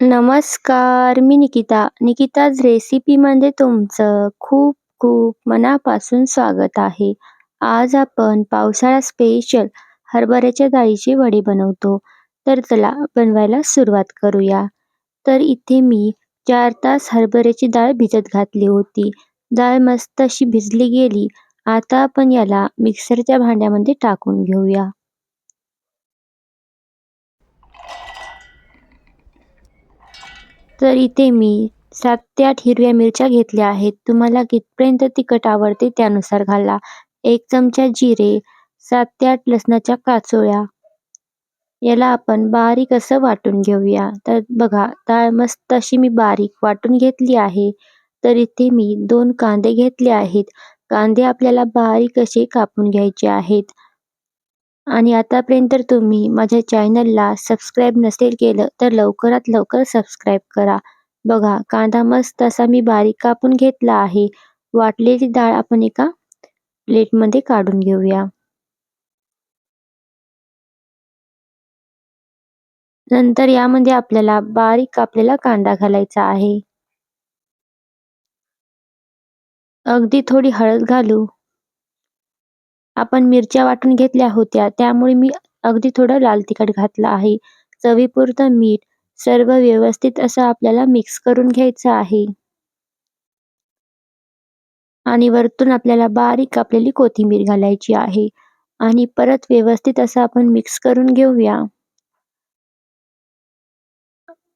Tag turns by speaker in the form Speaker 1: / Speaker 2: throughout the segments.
Speaker 1: नमस्कार, मी निकिता. निकिताज रेसिपीमध्ये तुमचं खूप खूप मनापासून स्वागत आहे. आज आपण पावसाळा स्पेशल हरभऱ्याच्या डाळीचे वडे बनवतो. तर चला बनवायला सुरुवात करूया. तर इथे मी चार तास हरभऱ्याची डाळ भिजत घातली होती. डाळ मस्त अशी भिजली गेली. आता आपण याला मिक्सरच्या भांड्यामध्ये टाकून घेऊया. तर इथे मी सात ते आठ हिरव्या मिरच्या घेतल्या आहेत. तुम्हाला कितपर्यंत तिखट आवडते त्यानुसार घाला. एक चमचा जिरे, सात ते आठ लसणाच्या काचोळ्या. याला आपण बारीक असं वाटून घेऊया. तर बघा डाळ मस्त अशी मी बारीक वाटून घेतली आहे. तर इथे मी दोन कांदे घेतले आहेत. कांदे आपल्याला बारीक असे कापून घ्यायचे आहेत. आणि आतापर्यंत तुम्ही माझ्या चॅनलला सबस्क्राईब नसेल केलं तर लवकरात लवकर सबस्क्राईब करा. बघा कांदा मस्त असा मी बारीक कापून घेतला आहे. वाटलेली डाळ आपण एका प्लेटमध्ये काढून घेऊया. नंतर यामध्ये आपल्याला बारीक कापलेला कांदा घालायचा आहे. अगदी थोडी हळद घालू. आपण मिरच्या वाटून घेतल्या होत्या त्यामुळे मी अगदी थोडं लाल तिखट घातलं आहे. चवीपुरतं मीठ. सर्व व्यवस्थित असं आपल्याला मिक्स करून घ्यायचं आहे. आणि वरतून आपल्याला बारीक कापलेली कोथिंबीर घालायची आहे. आणि परत व्यवस्थित असं आपण मिक्स करून घेऊया.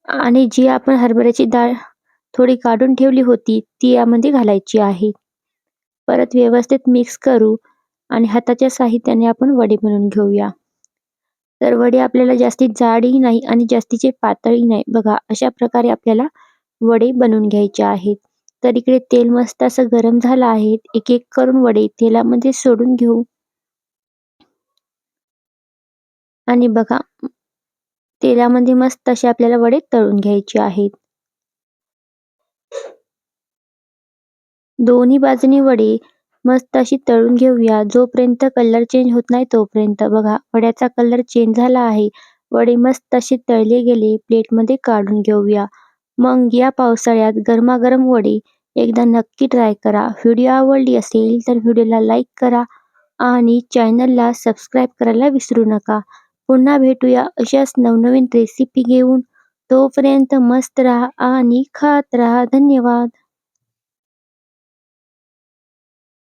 Speaker 1: आणि जी आपण हरभऱ्याची डाळ थोडी काढून ठेवली होती ती यामध्ये घालायची आहे. परत व्यवस्थित मिक्स करू आणि हाताच्या साहित्याने आपण वडे बनवून घेऊया. तर वडे आपल्याला जास्ती जाडही नाही आणि जास्तीचे पातळही नाही. बघा अशा प्रकारे आपल्याला वडे बनवून घ्यायचे आहेत. तर इकडे तेल मस्त असं गरम झालं आहे. एक एक करून वडे तेलामध्ये सोडून घेऊ. आणि बघा तेलामध्ये मस्त असे आपल्याला वडे तळून घ्यायचे आहेत. दोन्ही बाजूनी वडे मस्त अशी तळून घेऊया. जोपर्यंत कलर चेंज होत नाही तोपर्यंत. बघा वड्याचा कलर चेंज झाला आहे. वडे मस्त असे तळले गेले. प्लेटमध्ये काढून घेऊया. मग या पावसाळ्यात गरमागरम वडे एकदा नक्की ट्राय करा. व्हिडिओ आवडली असेल तर व्हिडिओला लाईक करा आणि चॅनलला सबस्क्राईब करायला विसरू नका. पुन्हा भेटूया अशाच नवनवीन रेसिपी घेऊन. तोपर्यंत मस्त राहा आणि खात राहा. धन्यवाद.